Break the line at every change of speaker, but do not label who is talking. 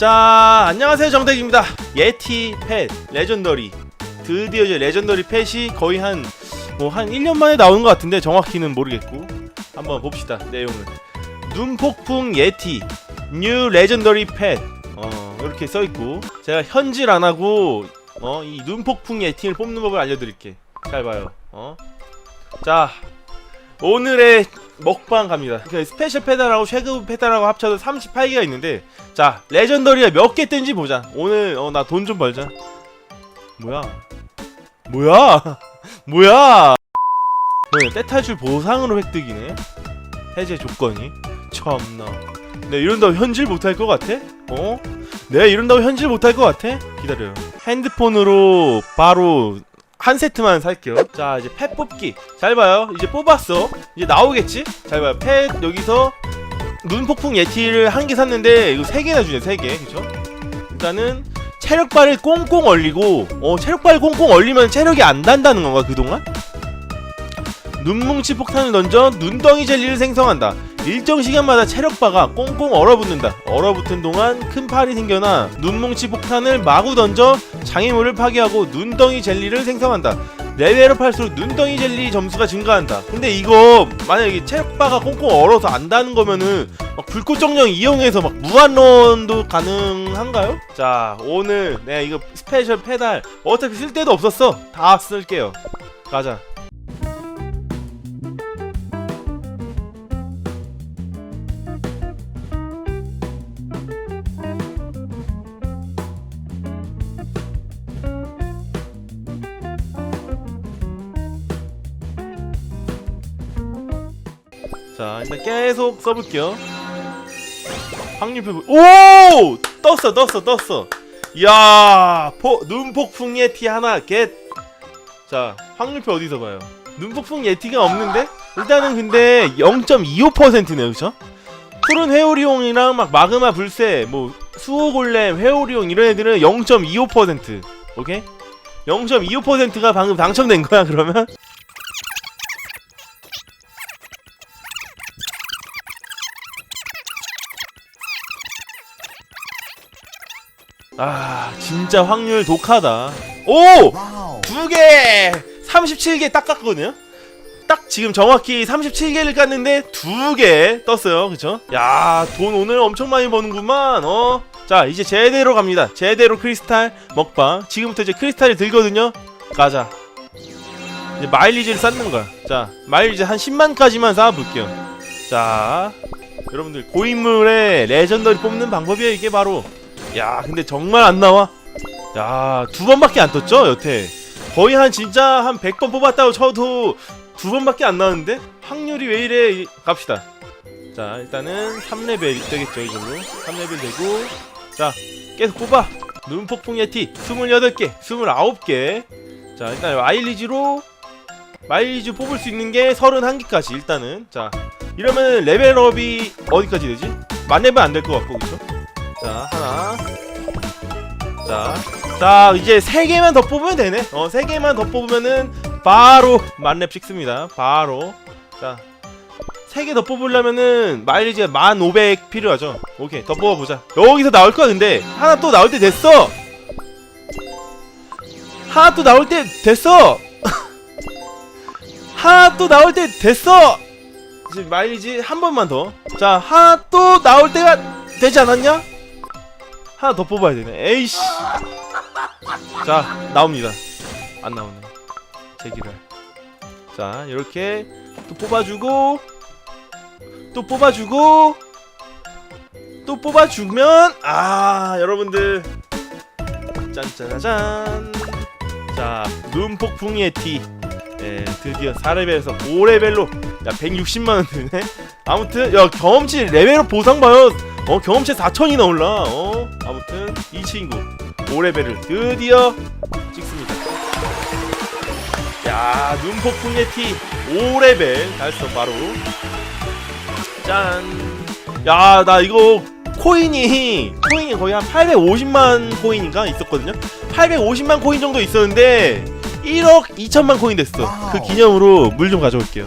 자 안녕하세요. 정택입니다. 예티 펫 레전더리. 드디어 이제 레전더리 펫이 거의 한 뭐한 1년 만에 나오는 것 같은데 정확히는 모르겠고. 한번 봅시다 내용을. 눈폭풍 예티 뉴 레전더리 펫. 어, 이렇게 써있고. 제가 현질 안하고 어, 이 눈폭풍 예티를 뽑는 법을 알려드릴게. 잘 봐요. 어? 자 오늘의 먹방 갑니다. 그 스페셜 페달하고 쉐그 페달하고 합쳐서 38개가 있는데 자 레전더리가 몇 개 뜬지 보자. 오늘 어, 나 돈 좀 벌자. 뭐야? 뭐야? 뭐야? 네, 떼탈출 보상으로 획득이네. 해제 조건이. 참나. 내 이런다고 현질 못할 것 같아? 어? 내가 이런다고 현질 못할 것 같아? 기다려요. 핸드폰으로 바로 한 세트만 살게요. 자 이제 펫 뽑기. 잘 봐요. 이제 뽑았어. 이제 나오겠지? 잘 봐요. 펫 여기서 눈폭풍 예티를 한 개 샀는데 이거 세 개나 주네 세개. 그쵸? 일단은 체력발을 꽁꽁 얼리고 어 체력발을 꽁꽁 얼리면 체력이 안 단다는 건가 그동안? 눈뭉치 폭탄을 던져 눈덩이 젤리를 생성한다 일정 시간마다 체력바가 꽁꽁 얼어붙는다. 얼어붙은 동안 큰 팔이 생겨나 눈뭉치 폭탄을 마구 던져 장애물을 파괴하고 눈덩이 젤리를 생성한다. 레벨업 할수록 눈덩이 젤리 점수가 증가한다. 근데 이거 만약에 체력바가 꽁꽁 얼어서 안다는 거면은 막 불꽃 정령 이용해서 막 무한런도 가능한가요? 자 오늘 내가 이거 스페셜 페달 어차피 쓸 데도 없었어. 다 쓸게요. 가자 자 일단 계속 써볼게요. 확률표 보- 오! 떴어 떴어 떴어. 이야 포, 눈폭풍 예티 하나 겟자 확률표 어디서 봐요? 눈폭풍 예티가 없는데? 일단은 근데 0.25%네요 그쵸? 푸른 회오리용이랑 막 마그마 불새 뭐 수호골렘 회오리용 이런 애들은 0.25% 오케이? 0.25%가 방금 당첨된 거야 그러면 아 진짜 확률 독하다 오! 두 개! 37개 딱 깠거든요? 딱 지금 정확히 37개를 깠는데 두 개 떴어요 그쵸? 야돈 오늘 엄청 많이 버는구만 어? 자 이제 제대로 갑니다 제대로 크리스탈 먹방 지금부터 이제 크리스탈을 들거든요 가자 이제 마일리지를 쌓는 거야 자 마일리지 한 10만까지만 쌓아볼게요 자 여러분들 고인물의 레전더리 뽑는 방법이에요 이게 바로 야 근데 정말 안 나와? 야 두 번밖에 안 떴죠 여태? 거의 한 진짜 한 100번 뽑았다고 쳐도 두 번밖에 안 나왔는데? 확률이 왜 이래? 이- 갑시다. 자 일단은 3레벨 되겠죠 이걸로 3레벨 되고 자 계속 뽑아. 눈폭풍 예티 28개 29개. 자 일단 마일리지로 마일리지 뽑을 수 있는 게 31개까지 일단은. 자 이러면 레벨업이 어디까지 되지? 만렙은 안될 것 같고 그쵸? 자 하나 자, 자 이제 세 개만 더 뽑으면 되네. 어, 세 개만 더 뽑으면은 바로 만렙 찍습니다. 바로 자, 세개더 뽑으려면은 마일리지가 1,500 필요하죠. 오케이, 더 뽑아보자. 여기서 나올 거야 근데 하나 또 나올 때 됐어. 하나 또 나올 때 됐어. 하나 또 나올 때 됐어. 이제 마일리지 한 번만 더. 자, 하나 또 나올 때가 되지 않았냐? 하나 더 뽑아야 되네. 에이씨. 자, 나옵니다. 안 나오네. 제기를. 자, 이렇게 또 뽑아주고, 또 뽑아주고, 또 뽑아주면, 아, 여러분들. 짠짜라짠. 자, 눈폭풍의 티. 예, 드디어 4레벨에서 5레벨로 야 160만원 드네 아무튼 야 경험치 레벨업 보상 봐요 어 경험치 4천이나 올라. 어 아무튼 이 친구 5레벨을 드디어 찍습니다. 야 눈폭풍 예티 5레벨 달성 바로. 짠야 나 이거 코인이 코인이 거의 한 850만 코인인가 있었거든요? 850만 코인 정도 있었는데 1억 2천만 코인 됐어. 그 기념으로 물 좀 가져올게요